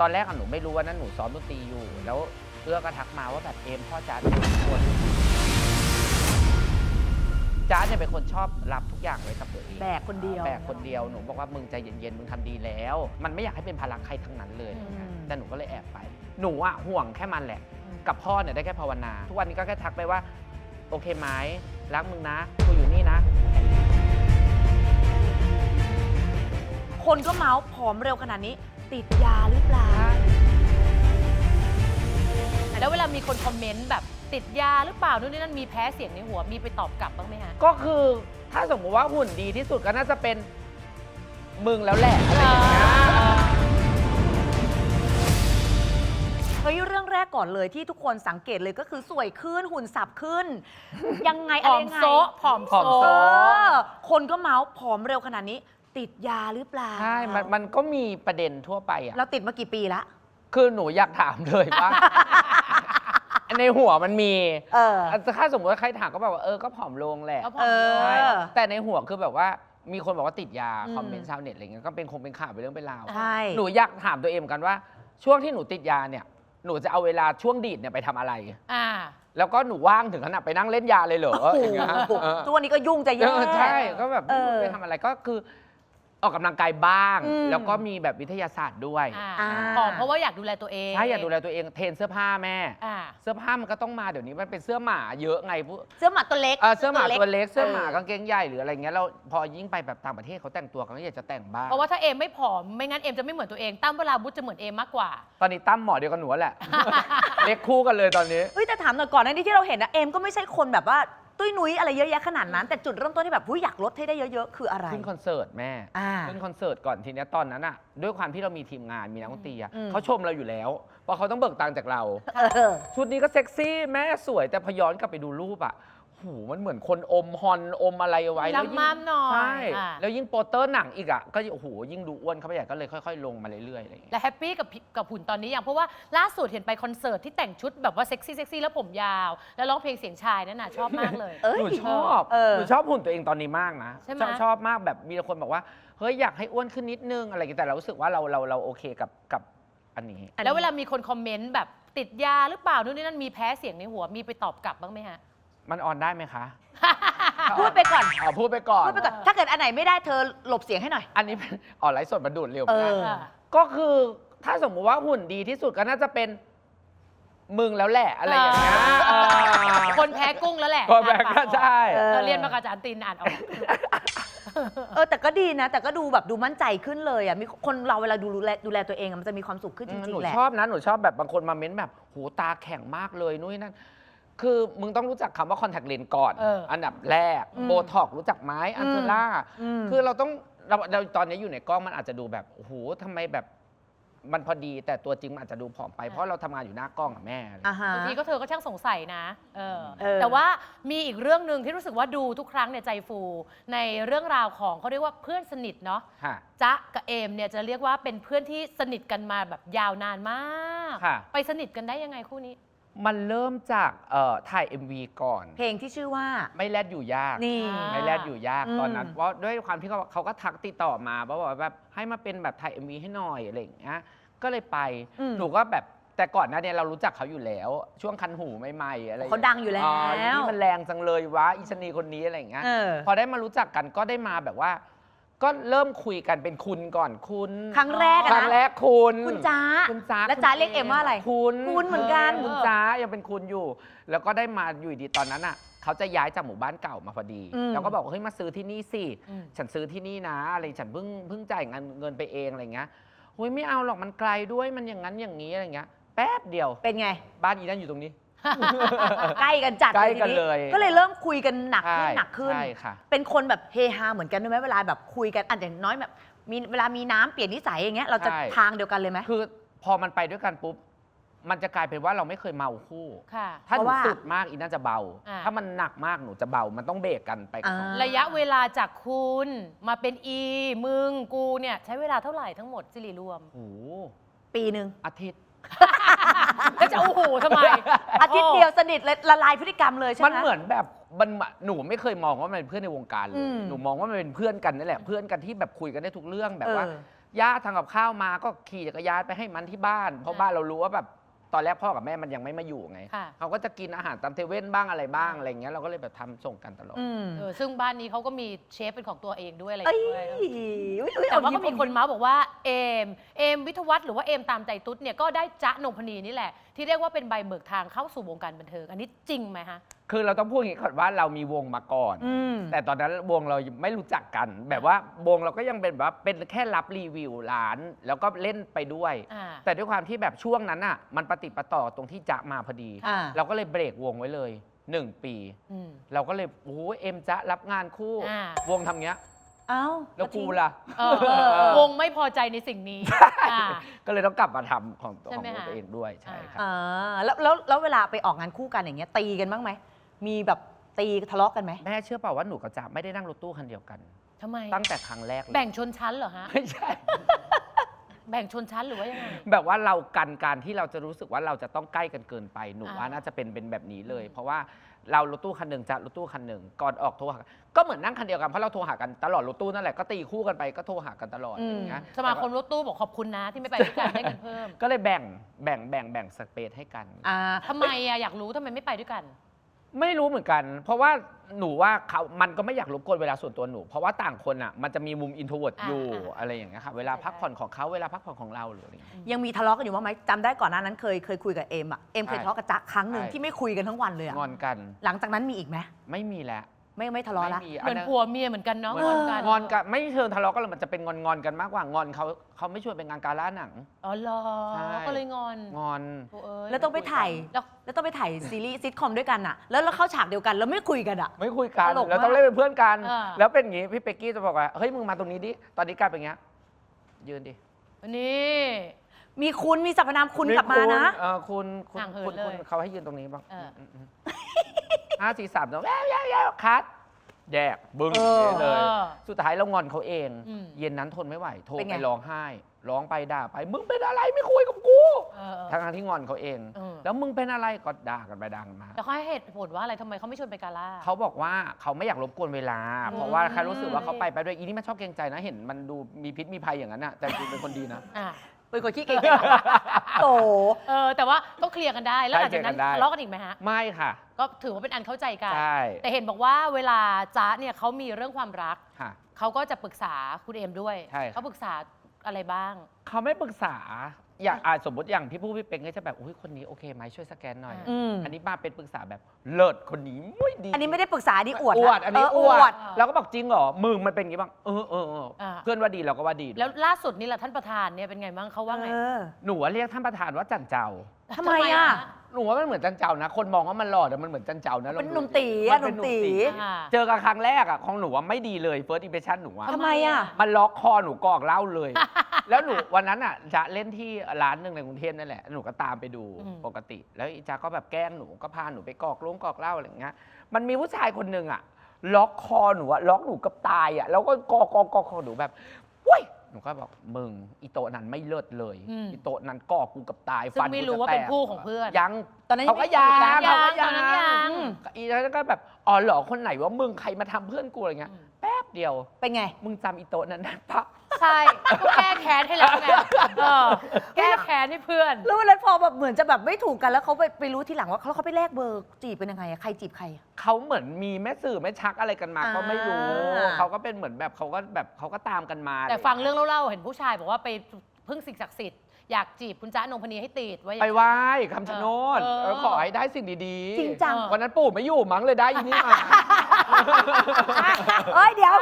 ตอนแรกอะหนูไม่รู้ว่านั้นหนูซ้อมดนตรีอยู่ แล้วเอื้อก็ทักมาว่าแบบเอมพ่อจ๊าเป็นคนจ๊าเนี่ยเป็นคนชอบรับทุกอย่างไว้กับตัวเองแบกคนเดียว แบกคนเดียวหนูบอกว่ามึงใจเย็นๆมึงทำดีแล้ว มันไม่อยากให้เป็นภาระใครทั้งนั้นเลยอืม แต่หนูก็เลยแอบไป หนูอะห่วงแค่มันแหละ กับพ่อเนี่ยได้แค่ภาวนา ทุกวันนี้ก็แค่ทักไปว่า โอเคไหมรักมึงนะกูอยู่นี่นะ คนก็เมาส์ผอมเร็วขนาดนี้ ติดยาหรือเปล่า แล้วเวลามีคนคอมเมนต์แบบติดยาหรือเปล่านู่นนี่นั่นมีแพ้เสียงในหัวมีไปตอบกลับบ้างไหมฮะก็คือถ้าสมมติว่าหุ่นดีที่สุดก็น่าจะเป็นมึงแล้วแหละอะไรอย่างเงี้ยเฮ้ยเรื่องแรกก่อนเลยที่ทุกคนสังเกตเลยก็คือสวยขึ้นหุ่นสับขึ้น ยังไงผอะไรอมยังไงโซะผอมผอมโซโซะเออคนก็เมาส์ผอมเร็วขนาดนี้ ติดยาหรือเปล่าใช่มันมันก็มีประเด็นทั่วไปอะ เราติดมากี่ปีละคือหนูอยากถามเลยว่า ในหัวมันมีเออถ้าสมมติว่าใครถามก็แบบว่าเออก็ผอมลงแหละ ก็ผอเอมลงอใช่แต่ในหัวคือแบบว่ามีคนบอกว่าติดยา อืม คอมเมนต์ชาวเน็ตอะไรเงี้ยก็เป็นคงเป็นข่าวเป็นเรื่องเป็นราวใช่ หนูอยากถามตัวเองเหมือนกันว่า ช่วงที่หนูติดยาเนี่ย หนูจะเอาเวลาช่วงดีดเนี่ยไปทำอะไร อ่า แล้วก็หนูว่างถึงขนาดไปนั่งเล่นยาเลยเหรอโอ้โหอย่างเงี้ยเออทุกวันนี้ก็ยุ่งจะเอแย่อใช่ก็แบบไม่รู้เออไปทำอะไรก็คือ ออกกำลังกายบ้าง อืม แล้วก็มีแบบวิทยาศาสตร์ด้วยอ่าอ่าผอมเพราะว่าอยากดูแลตัวเองใช่อยากดูแลตัวเองเทรนเสื้อผ้าแม่ อ่า เสื้อผ้ามันก็ต้องมาเดี๋ยวนี้มันเป็นเสื้อหมาเยอะไงผู้เสื้อหมาตัวเล็ก เออเสื้อหมาตัวเล็กเสื้อหมาเออกางเกงใหญ่หรืออะไรเงี้ยเราพอยิ่งไปแบบต่างประเทศเขาแต่งตัวกันก็อยากจะแต่งบ้างเพราะว่าถ้าเอมไม่ผอม ไม่งั้นเอมจะไม่เหมือนตัวเองตั้มเวลาบุตจะเหมือนเอมมากกว่า ตอนนี้ตั้มหมอเดียวกันหนูแหละ เล็กคู่กันเลยตอนนี้ เฮ้ยแต่ถามหน่อยก่อนหน้านี้ที่เราเห็นนะเอมก็ไม่ใช่คนแบบว่า ตุ้ยนุ้ยอะไรเยอะแยะขนาดนั้น แต่จุดเริ่มต้นที่แบบผู้ยอยากลดให้ได้เยอะๆ คืออะไร ขึ้นคอนเสิร์ตแม่อ่าขึ้นคอนเสิร์ตก่อนทีเนี้ยตอนนั้นอะด้วยความที่เรามีทีมงานมีนักดนตรีอะอืม เขาชมเราอยู่แล้วเพราะเขาต้องเบิกตังค์จากเรา เออ ชุดนี้ก็เซ็กซี่แม่สวยแต่พอย้อนกลับไปดูรูปอะ หูมันเหมือนคนอมฮอนอมอะไรเอาไว้แล้วยิ่งจำม่ำหน่อยใช่อ่าแล้วยิ่งโปสเตอร์หนังอีกอะก็โอ้โหยิ่งดูอ้วนเข้าไปใหญ่ก็เลยค่อย ๆ ลงมาเรื่อยๆอะไรอย่างเงี้ยและแฮปปี้กับพิกับหุ่นตอนนี้อย่างเพราะว่าล่าสุดเห็นไปคอนเสิร์ตที่แต่งชุดแบบว่าเซ็กซี่เซ็กซี่แล้วผมยาว แล้วร้องเพลงเสียงชายนั่นน่ะชอบมากเลย เอ้ย หนูชอบเออ หนูชอบหุ่นตัวเองตอนนี้มากนะใช่ไหม ชอบชอบมากแบบมีคนบอกว่าเฮ้ยอยากให้อ้วนขึ้นนิดนึงอะไรอย่างเงี้ยแต่เรารู้สึกว่าเราเราเราโอเคกับกับอันนี้ แล้วเวลามีคนคอมเมนต์แบบติดยาหรือเปล่านู่นนี่นั่นมีแพ้เสียงในหัวมีไปตอบกลับบ้างไหมฮะ มันออนได้ไหมคะ พูดไปก่อน อ๋อพูดไปก่อน พูดไปก่อน ถ้าเกิดอันไหนไม่ได้เธอหลบเสียงให้หน่อย อันนี้เป็นออนไลฟ์สดมาดูดเร็วเอมากอค่ะก็คือถ้าสมมุติว่าหุ่นดีที่สุดก็น่าจะเป็นมึงแล้วแหละอะไรอย่างเงี้ยเออเออคนแพ้กุ้งแล้วแหละคนแพ้ก็ใช่ เออ เราเรียนมากับอาจารย์ตินอ่านออก เออแต่ก็ดีนะ แต่ก็ดูแบบดูมั่นใจขึ้นเลยอะมีคนเราเวลาดูแลดูแลตัวเองอะมันจะมีความสุขขึ้นจหรินูงๆแหละ ชอบนะ หนูชอบแบบบางคนมาเม้นแบบ หูตาแข็งมากเลยนุ้ยนั่น คือมึงต้องรู้จักคำว่าคอนแทคเลนส์ก่อนเอออันดับแรกอืมโบท็อกรู้จักไหมอันเทล่า อืม คือเราต้องเราเราตอนนี้อยู่ในกล้องมันอาจจะดูแบบโอ้โหทำไมแบบมันพอดีแต่ตัวจริงมันอาจจะดูผอมไป เพราะเราทำงานอยู่หน้ากล้องอะแม่ อ่าฮะ บางทีก็เธอก็ช่างสงสัยนะเออเออ แต่ว่ามีอีกเรื่องหนึ่งที่รู้สึกว่าดูทุกครั้งเนี่ยใจฟู ในเรื่องราวของเขาเรียกว่าเพื่อนสนิทเนาะค่ะ จ๊ะกับเอมเนี่ยจะเรียกว่าเป็นเพื่อนที่สนิทกันมาแบบยาวนานมาก ค่ะ ไปสนิทกันได้ยังไงคู่นี้ มันเริ่มจากเอ่อถ่าย MV ก่อน เพลงที่ชื่อว่า ไม่แลดอยู่ยาก นี่อ่าไม่แลดอยู่ยากอืม ตอนนั้นเพราะด้วยความที่เขาเขาก็ทักติดต่อมาว่าบอกว่าแบบให้มาเป็นแบบถ่าย MV ให้หน่อยอะไรอย่างเงี้ยก็เลยไป อืม หนูก็แบบแต่ก่อนหน้าเนี้เรารู้จักเขาอยู่แล้ว ช่วงคันหูใหม่ๆอะไรเขาดังอยู่แล้ว นี่มันแรงจังเลยวะอีชะนีคนนี้อะไรอย่างเงี้ย เออ พอได้มารู้จักกันก็ได้มาแบบว่า ก็เริ่มคุยกันเป็นคุณก่อนคุณครั้งแรกอะครั้งนะแรกคุณคุณจ้าคุณจ้าแล้วจ๊ะเรียกเอ็มว่าอะไร คุณคุณเหมือนกัน คุณจ้ายังเป็นคุณอยู่ แล้วก็ได้มาอยู่ดีตอนนั้นอะเขาจะย้ายจากหมู่บ้านเก่ามาพอดีอืมแล้วก็บอกว่าเฮ้ยมาซื้อที่นี่สิอืม ฉันซื้อที่นี่นะอะไรฉันเพิ่งเพิ่งจ่ายเงินเงินไปเองอะไรเงี้ยเฮ้ยไม่เอาหรอกมันไกลด้วยมันอย่างนั้นอย่างนี้อะไรเงี้ย แป๊บเดียว เป็นไง บ้านอีนั่นอยู่ตรงนี้ ใกล้กันจัดใกล้ทีกันเลยก็เลยเริ่มคุยกันหนักขึ้นใช่หนักขึ้น ใช่ค่ะ เป็นคนแบบเฮฮาเหมือนกันด้วยไหมเวลาแบบคุยกันอันอย่างน้อยแบบมีเวลามีน้ำเปลี่ยนนิสัยอย่างเงี้ยเราจะใช่ ทางเดียวกันเลยไหม คือพอมันไปด้วยกันปุ๊บ มันจะกลายเป็นว่าเราไม่เคยเมาคู่ ค่ะ ถ้าหเพนูราะว่าสุดมากอีน่าจะเบา อ่า ถ้ามันหนักมากหนูจะเบา มันต้องเบรกกันไปกับสองอ่า ระยะเวลาจากคุณมาเป็นอี มึงกูเนี่ย ใช้เวลาเท่าไหร่ทั้งหมดสิริรวม โอ้โหปีหนึ่งอาทิตย์ แล้วจะโอ้โหทำไม อาทิตย์เดียวสนิทเลยละลายพฤติกรรมเลยใช่ไหม มันเหมือนแบบมันหนูไม่เคยมองว่ามันเป็นเพื่อนในวงการเลอืยมหนูมองว่ามันเป็นเพื่อนกันนั่นแหละเพื่อนกันที่แบบคุยกันได้ทุกเรื่องแบบว่าเออย่าทำกับข้าวมาก็ขี่จักรยานไปให้มันที่บ้าน เพราะอ่าบ้านเรารู้ว่าแบบ ตอนแรกพ่อกับแม่มันยังไม่มาอยู่ไง ค่ะ เขาก็จะกินอาหารตามเทเว่นบ้างอะไรบ้างอะไรเงี้ยเราก็เลยแบบทำส่งกันตลอด อืมเออซึ่งบ้านนี้เขาก็มีเชฟเป็นของตัวเองด้วยอะไรเอ้ยด้วยอุ๊ยอุ๊ยแต่ว่าเอก็มีคนเมาส์บอกว่าเอมเอมวิทยวัฒน์หรือว่าเอมตามใจตุ๊ดเนี่ยก็ได้จ๊ะนงพนีนี่แหละ ที่เรียกว่าเป็นใบเบิกทางเข้าสู่วงการบันเทิง อันนี้จริงไหมฮะ คือเราต้องพูดอย่างนี้ก่อนว่าเรามีวงมาก่อน อืม แต่ตอนนั้นวงเราไม่รู้จักกัน แบบว่าวงเราก็ยังเป็นแบบว่าเป็นแค่รับรีวิวร้าน แล้วก็เล่นไปด้วย อ่า แต่ด้วยความที่แบบช่วงนั้นอะ มันปฏิดปะต่อตรงที่จะมาพอดี อ่า เราก็เลยเบรกวงไว้เลย 1 ปี อืม เราก็เลยโอ้โหเอ็มจะรับงานคู่ อ่า วงทำเงี้ย เอ้าแล้วกูล่ะ เออเออวงไม่พอใจในสิ่งนี้อ่า ก็เลยต้องกลับมาทำของใช่ของไหมวงคะ ตัวเองด้วยใช่ครับ อ่าแล้วแล้วแล้วเวลาไปออกงานคู่กันอย่างเงี้ยตีกันบ้างไหม มีแบบตีทะเลาะกันไหมแม่เชื่อเปล่าว่าหนูกับจ๊ะไม่ได้นั่งรถตู้คันเดียวกัน ทำไม ตั้งแต่ครั้งแรกเลยแบ่งชนชั้นเหรอฮะ ไม่ใช่ แบ่งชนชั้นหรือว่ายังไง แบบว่าเรากันการที่เราจะรู้สึกว่าเราจะต้องใกล้กันเกินไปหนูอ่า ว่าน่าจะเป็นเป็นแบบนี้เลยอืมเพราะว่าเรารถตู้คันหนึ่งจะรถตู้คันหนึ่งก่อนออกโทรหากันก็เหมือนนั่งคันเดียวกันเพราะเราโทรหากันตลอดรถตู้นั่นแหละก็ตีคู่กันไปก็โทรหากันตลอดอืมอย่างเงี้ยสมาคมรถตู้บอกขอบคุณนะที่ไม่ไปด้วยกันได้เงินเพิ่ม ก็เลยแบ่งแบ่งแบ่งแบ่งสเปซให้กัน อ่าทำไมอะอยากรู้ทำไมไม่ไปด้วยกัน ไม่รู้เหมือนกัน เพราะว่าหนูว่าเขามันก็ไม่อยากรบกวนเวลาส่วนตัวหนู เพราะว่าต่างคนอะมันจะมีมุมอินโทรเวิร์ดอ่าอยู่อ่า อะไรอย่างเงี้ยค่ะเวลาพักผ่อนของเขาเวลาพักผ่อนของเราหรืออะไรอย่างเงี้ย ยังมีทะเลาะกันอยู่บ้างไหมจำได้ก่อนหน้านั้นเคยเคยคุยกับเอมอะเอมเคยใช่ทะเลาะกับจ๊ะครั้งหนึ่งใช่ ที่ไม่คุยกันทั้งวันเลยอะงอนกันหลังจากนั้นมีอีกไหมไม่มีแล้ว ไม่ไม่ทะเลาะละ ไม่มีเหมือนนนั้นผัวเมียเหมือนกันเนาะเหมือนงอนกันงอนกันไม่เชิงทะเลาะกันเลยมันจะเป็นงอนงอนๆกันมากกว่างอนเขาเขาไม่ชวนไปงานการ่าหนัง อ๋อเหรอใช่ ก็เลยงอนงอน โถ่เอ้ยแล้วต้องไปถ่าย แล้วแล้วต้องไปถ่ายซีรีส์ซิทคอมด้วยกันอะแล้วเราเข้าฉากเดียวกัน แล้วไม่คุยกันอะ ไม่คุยกันตลกมากแล้วต้องเล่นเป็นเพื่อนกันอ่าแล้วเป็นอย่างงี้พี่เป๊กกี้จะบอกว่าเฮ้ยมึงมาตรงนี้ดิตอนนี้กลายเป็นอย่างเงี้ยยืนดินี่ มีคุณมีสรรพนามคุณกลับมานะ เออคุณคุณห่างเหินคุณเลยคุณเขาให้ยืนตรงนี้บ้างเอออื มอืม ห้าสี่สามสองแย่แย่แย่คัดแยกบึ้งเออเลย เออสุดท้ายเรางอนเขาเอง อืมเย็นนั้นทนไม่ไหว โทรเป็นไปไงร้องไห้ ร้องไปด่าไป มึงเป็นอะไรไม่คุยกับกูเออเออ ทั้งๆที่งอนเขาเอง เออ แล้วมึงเป็นอะไรก็ด่ากันไปด่ากันมา แต่เขาให้เหตุผลว่าอะไรทำไมเขาไม่ชวนไปกาล่า เขาบอกว่าเขาไม่อยากรบกวนเวลา อืม เพราะว่าแค่รู้สึกว่าเขาไปไปด้วยอีนี่มันชอบเกรงใจนะ เห็นมันดูมีพิษมีภัยอย่างนั้นน่ะ แต่จริงเป็นคนดีนะ อะ เป็นคนขี้เก่งโตเออแต่ว่าก็เคลียร์กันได้ แล้วหลังจากนั้นได้เคลียร์กันได้ ทะเลาะกันอีกไหมฮะ ไม่ค่ะ ก็ถือว่าเป็นอันเข้าใจกัน ใช่แต่เห็นบอกว่าเวลาจ๊ะเนี่ยเขามีเรื่องความรัก ค่ะ เขาก็จะปรึกษาคุณเอมด้วย ใช่ครับ เขาปรึกษาอะไรบ้าง เขาไม่ปรึกษา อย่างอะสมมติอย่างพี่ผู้พี่เป็งก็จะแบบอุ้ยคนนี้โอเคไหมช่วยสแกนหน่อยอ่าอืม อันนี้มาเป็นปรึกษาแบบเลิศคนนี้ไม่ดีอันนี้ไม่ได้ปรึกษาอันนี้อวดอวดนะอันนี้เอวดดเราก็บอกจริงเหรอมึงมันเป็นอย่างงี้บ้างเออเออเอออ่า เพื่อนว่าดีเราก็ว่าดีด้วยแล้วล่าสุดนี่แหละท่านประธานเนี่ยเป็นไงบ้างเขาว่าไงเออหนูว่าเรียกท่านประธานว่าจันเจ้า ทำไมอะหนูว่ามันเหมือนจันเจ้านะ คนมองว่ามันหล่อแต่มันเหมือนจันเจ้านะลองเป็นดูหนุ่มตีมัอะนหเป็นุ่มตี อ่าเจอกันครั้งแรกอะของหนูว่าไม่ดีเลย first impression หนูอะทำไมอะ มันล็อกคอหนูกอกเหล่าเลย แล้วหนูวันนั้นอะจะเล่นที่ร้านหนึ่งในกรุงเทพนั่นแหละหนูก็ตามไปดูอืม ปกติ แล้วอีจาก็แบบแกล้งหนูก็พาหนูไปกอกลงกอกเหล้าอะไรอย่างเงี้ยมันมีผู้ชายคนหนึ่งอะล็อกคอหนูอะล็อกหนูกับตายอะแล้วก็กอกอกอกคอหนูแบบเว้ยหนูก็บอกมึงอีโตะนั้นไม่เลิศเลยอืมอีโตะนั้นกอกกูกับตายซึ่งฟันไม่กูรู้จะว่าแตเป็นกคู่ของเพื่อน ยัง ตอนนั้นเขาก็ยังยังยัเขางก็ตอนนั้นยัง อีนั้นก็แบบอ๋อเหรอคนไหนว่ามึงใครมาทำเพื่อนกูอะไรเงี้ย อืม แป๊บเดียว เป็นไง มึงจำอีโตะนั้นได้ปะ ใช่ก็แก้แค้นให้แล้วไงเออแก้แค้นให้เพื่อนแล้ววันนั้นพอแบบเหมือนจะแบบไม่ถูกกันแล้วเขาไปไปรู้ทีหลังว่าเขาเขาไปแลกเบอร์จีบเป็นยังไงอะใครจีบใครอะ เขาเหมือนมีแม่สื่อแม่ชักอะไรกันมาอ่าก็ไม่รู้เขาก็เป็นเหมือนแบบเขาก็แบบเขาก็ตามกันมาแต่ฟังเรื่องเล่าๆเห็นผู้ชายบอกว่าไปพึ่งสิ่งศักดิ์สิทธิ์อยากจีบคุณจ๊ะนงพนีให้ติดไว้ ไปไหว้คำชะโนดเออ เออขอให้ได้สิ่งดีๆจริงจังเออวันนั้นปู่ไม่อยู่มั้งเลยได้อีนี่มา เอ้ยเดี๋ยว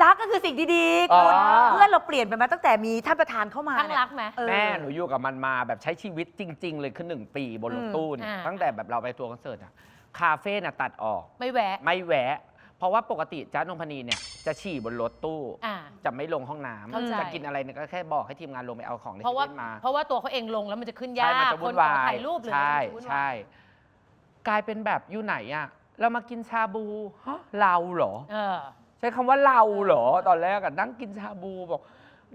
จ้าก็คือสิ่งดีๆอ๋อคุณเพื่อนเราเปลี่ยนไปมาตั้งแต่มีท่านประธานเข้ามาข้างเนี่ยรักไหม เออ แม่หนูอยู่กับมันมาแบบใช้ชีวิตจริง ๆ เลยคือหนึ่งปีบนรถตู้เนี่ยอืมอ่า ตั้งแต่แบบเราไปทัวร์คอนเสิร์ตอะคาเฟ่น่ะตัดออก ไม่แวะ ไม่แวะ เพราะว่าปกติจ้านงพนีเนี่ยจะฉี่บนรถตู้ อ่า จะไม่ลงห้องน้เข้าใจำจะกินอะไรเนี่ยก็แค่บอกให้ทีมงานลงไปเอาของในเพราะว่าเซเว่นมาเพราะว่าตัวเขาเองลงแล้วมันจะขึ้นยาใช่มันกจะควุ่นนขอวายถ่ายรูปหรือใช่มันจะวุ่นวาย ใช่ กลายเป็นแบบอยู่ไหนอะ เรามากินชาบูฮะเราเหรอ เออ ใช้คำว่าเราเหรอตอนแรกอะนั่งกินชาบูบอก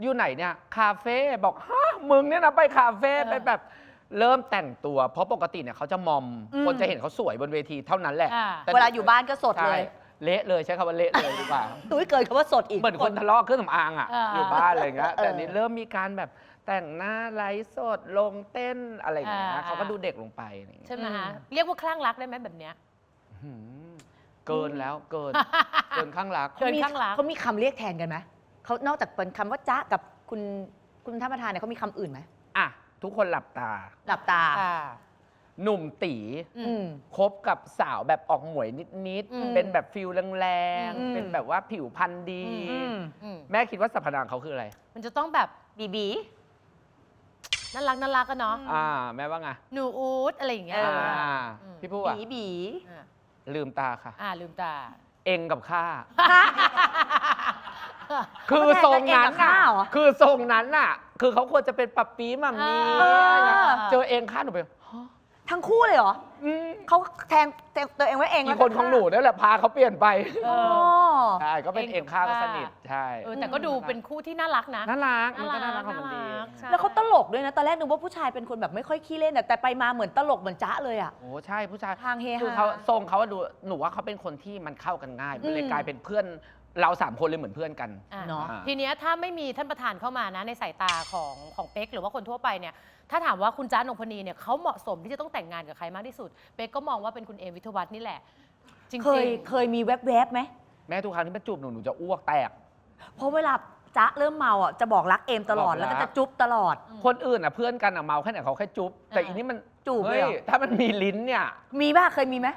อยู่ไหนเนี่ย คาเฟ่บอกฮะมึงเนี่ยนะไปคาเฟ่เออไปแบบเริ่มแต่งตัว เพราะปกติเนี่ยเขาจะมอม อืม คนจะเห็นเขาสวยบนเวทีเท่านั้นแหละอ่า แต่เวลาอยู่บ้านก็สดเลใช่ยเละเลยใช้คำว่าเละเลยดีกว่า ตุ้ยเกินคำว่าสดอีก เหมือนคนทะเลาะเครื่องสำอางอะอ่า อยู่บ้านอะไรเงี้ยเออแต่อันนี้เริ่มมีการแบบแต่งหน้าไลฟ์สดลงเต้นอะไรอย่างเงี้ยอ่า เขาก็ดูเด็กลงไปอะไรอย่างเงี้ย ใช่ไหมคะเรียกว่าคลั่งรักได้ไหมแบบเนี้ย หืมเกินแล้วเกิน เกินข้างรัก เกินข้างรักเขามีคำเรียกแทนกันไหมเขานอกจากเป็นคำว่าจ๊ะกับคุณคุณท่านประธานเนี่ยเขามีคำอื่นไหมอะ ทุกคนหลับตา หลับตาหนุ่มตีอือืม คบกับสาวแบบออกหมวยนิด อืมๆ เป็นแบบฟิลแรงอืม ๆ เป็นแบบว่าผิวพรรณดี อืม อืมแม่คิดว่าสรรพนามเขาคืออะไร มันจะต้องแบบบีบีน่ารักน่ารักกันเนาะอ่า แม่ว่าไงหนูอูดอะไรอย่างเงี้ยเอออ่า อืมพี่พูดอะ บีบีอ่า ลืมตาค่ะ อ่าลืมตา เองกับข้าฮะคือทรงนั้นเองกับข้าน่ะเหรอคือทรงนั้นน่ะ คือเขาควรจะเป็นปับปีมัมมี่เออ เจอเองข้าหนูไปฮะทั้งคู่เลยเหรอ อืม เขาแทนแทนตัวเองไว้เองอีแล้วกคนของหนูนั่นแหละพาเขาเปลี่ยนไปเออ๋ออใช่ก็เป็นเองข้าก็สนิทใช่เออแต่ก็ดูเป็นคู่ที่น่ารักนะน่ารักน่ามันก็น่ารัรักกของมันดีน่ารักใช่แล้วเขาตลกด้วยนะตอนแรกนึกว่าผู้ชายเป็นคนแบบไม่ค่อยขี้เล่นอะแต่ไปมาเหมือนตลกเหมือนจ๊ะเลยอะ โอ้ใช่ผู้ชายทางเฮฮาคือเขาทรงเขาว่าดูหนูว่าเขาเป็นคนที่มันเข้ากันง่าย มันเลยอืมกลายเป็นเพื่อน เราสามคนเลยเหมือนเพื่อนกันอะเนาะอ่า ทีเนี้ยถ้าไม่มีท่านประธานเข้ามานะในสายตาของของเป๊กหรือว่าคนทั่วไปเนี่ยถ้าถามว่าคุณจ้านงพนีเนี่ยเขาเหมาะสมที่จะต้องแต่งงานกับใครมากที่สุด เป๊กก็มองว่าเป็นคุณเอมวิทยวัฒน์นี่แหละ จริงๆเคยเคยมีแวบๆไหม แม่ทุกครั้งที่มาจูบหนูหนูจะอ้วกแตก เพราะเวลาจ๊ะเริ่มเมาอะจะบอกรักเอมตลอดบอกรัก แล้วก็จะจุ๊บตลอดอืมคนอื่นอะเพื่อนกันอะเมาแค่ไหนเขาแค่จุ๊บแต่อ่าอีนี่มันจูบเลยเฮ้ยเหรอถ้ามันมีลิ้นเนี่ย มีบ้าเคยมีไหม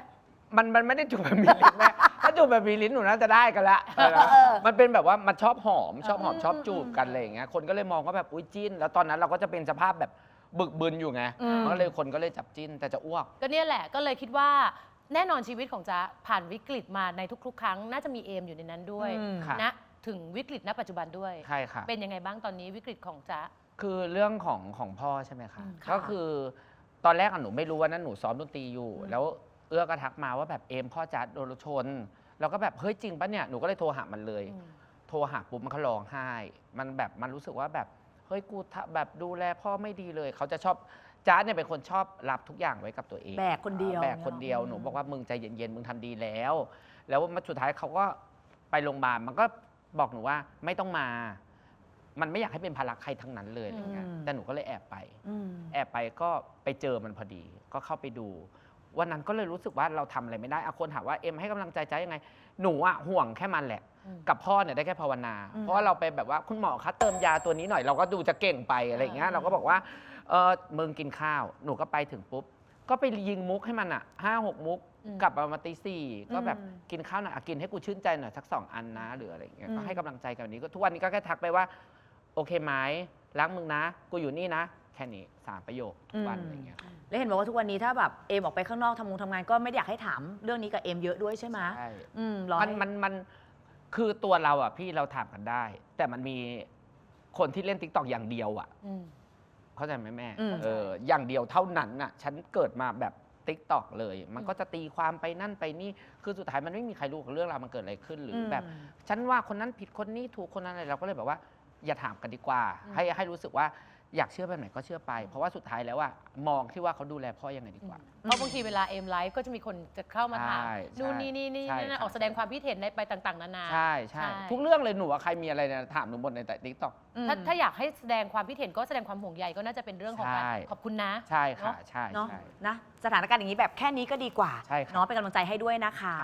มันมันไม่ได้จูบแบบมีลิ้นแม่ถ้า จูบแบบมีลิ้นหนูน่าจะได้กันละเออเออมันเป็นแบบว่ามันชอบหอมชอบหอมอืมชอบจูบกันอะไรอย่างเงี้ยคนก็เลยมองว่าแบบอุ้ยจิ้น แล้วตอนนั้นเราก็จะเป็นสภาพแบบบึกบึนอยู่ไงอืม มันก็เลยคนก็เลยจับจิ้นแต่จะอ้วก ก็เนี่ยแหละก็เลยคิดว่าแน่นอนชีวิตของจ๊ะผ่านวิกฤตมาในทุก ๆ ครั้ง น่าจะมีเอมอยู่ในนั้นด้วยอืม ค่ะ นะถึงวิกฤตณปัจจุบันด้วย ใช่ค่ะ เป็นยังไงบ้างตอนนี้วิกฤตของจ๊ะ คือเรื่องของของพ่อใช่ไหมคะ อืมค่ะก็คือตอนแรกอะหนูไม่รู้ว่านั้นหนูซ้อมดนตรีอยู่อืมแล้วเอื้อก็ทักมาว่าแบบเอมพ่อจัดโดนรถชน แล้วก็แบบเฮ้ยจริงปะเนี่ยหนูก็เลยโทรหามันเลยอืมโทรหาปุ๊บมันก็ร้องไห้ มันแบบมันรู้สึกว่าแบบเฮ้ยกูทำแบบดูแลพ่อไม่ดีเลย เขาจะชอบจ้าเนี่ยเป็นคนชอบรับทุกอย่างไว้กับตัวเองแบกคนเดียวแบกคนเดียวอืมหนูบอกว่ามึงใจเย็นๆมึงทำดีแล้ว แล้วมาสุดท้ายเขาก็ไปโรงพยาบาลมันก็บอกหนูว่าไม่ต้องมา มันไม่อยากให้เป็นภาระใครทั้งนั้นเลยอะไรเงี้ยอืม แต่หนูก็เลยแอบไป อืม แอบไปก็ไปเจอมันพอดี ก็เข้าไปดู วันนั้นก็เลยรู้สึกว่าเราทำอะไรไม่ได้อะคนถามว่าเอ็มให้กำลังใจใจยังไง หนูอะห่วงแค่มันแหละอืมกับพ่อเนี่ยได้แค่ภาวนาอืมเพราะว่าเราไปแบบว่าคุณหมอคะเติมยาตัวนี้หน่อยเราก็ดูจะเก่งไปอะไรอย่างเงี้ยอ่าเราก็บอกว่าเออมึงกินข้าว หนูก็ไปถึงปุ๊บก็ไปยิงมุกให้มันอะห้าหกมุกกลับมามาตีสี่ก็แบบอืมกินข้าวหน่อยอะกินให้กูชื่นใจหน่อยสักสองอันนะหรืออะไรอย่างเงี้ยอืมก็ให้กำลังใจกันแบบนี้ก็ทุกวันนี้ก็แค่ทักไปว่า โอเคไหมรักมึงนะ กูอยู่นี่นะ แค่นี้สามประโยคทุกวันอะไรอย่างเงี้ยแล้วเห็นบอกว่าทุกวันนี้ถ้าแบบเอมออกไปข้างนอกทำงงทำงานก็ไม่ได้อยากให้ถามเรื่องนี้กับเอมเยอะด้วยใช่ไหมใช่อืมรอมันให้มันมันคือตัวเราอะพี่เราถามกันได้ แต่มันมีคนที่เล่นติ๊กต็อกอย่างเดียวอะ อืม เข้าใจไหมแม่ อืม เออ อย่างเดียวเท่านั้นน่ะ ฉันเกิดมาแบบติ๊กต็อกเลย มันอืมก็จะตีความไปนั่นไปนี่ คือสุดท้ายมันไม่มีใครรู้กับเรื่องราวมันเกิดอะไรขึ้นหรืออม แบบ ฉันว่าคนนั้นผิดคนนี้ถูกคนนั้นอะไรเราก็เลยแบบว่า อย่าถามกันดีกว่าอืมให้ให้รู้สึกว่า อยากเชื่อแบบไหนก็เชื่อไป เพราะว่าสุดท้ายแล้วว่ามองที่ว่าเขาดูแลพ่อยังไงดีกว่า เพราะบางทีเวลาเอ็มไลฟ์ก็จะมีคนจะเข้ามาถามใช่นู่นใช่นี่นี่นี่ใช่นั่นครับออกแสดงความคิดเห็นในไปต่าง ๆ นานา ใช่ใช่ ใช่ ทุกเรื่องเลยหนูว่าใครมีอะไรเนี่ยถามหนูหมดในแต่ติ๊กต็อกอืมถ้าถ้าอยากให้แสดงความคิดเห็นก็แสดงความห่วงใยก็น่าจะเป็นเรื่องของการใช่ ขอบคุณนะ ใช่ค่ะเนอะใช่เนาะใช่ นะสถานการณ์อย่างนี้แบบแค่นี้ก็ดีกว่าใช่ครับ เนาะเป็นกำลังใจให้ด้วยนะคะ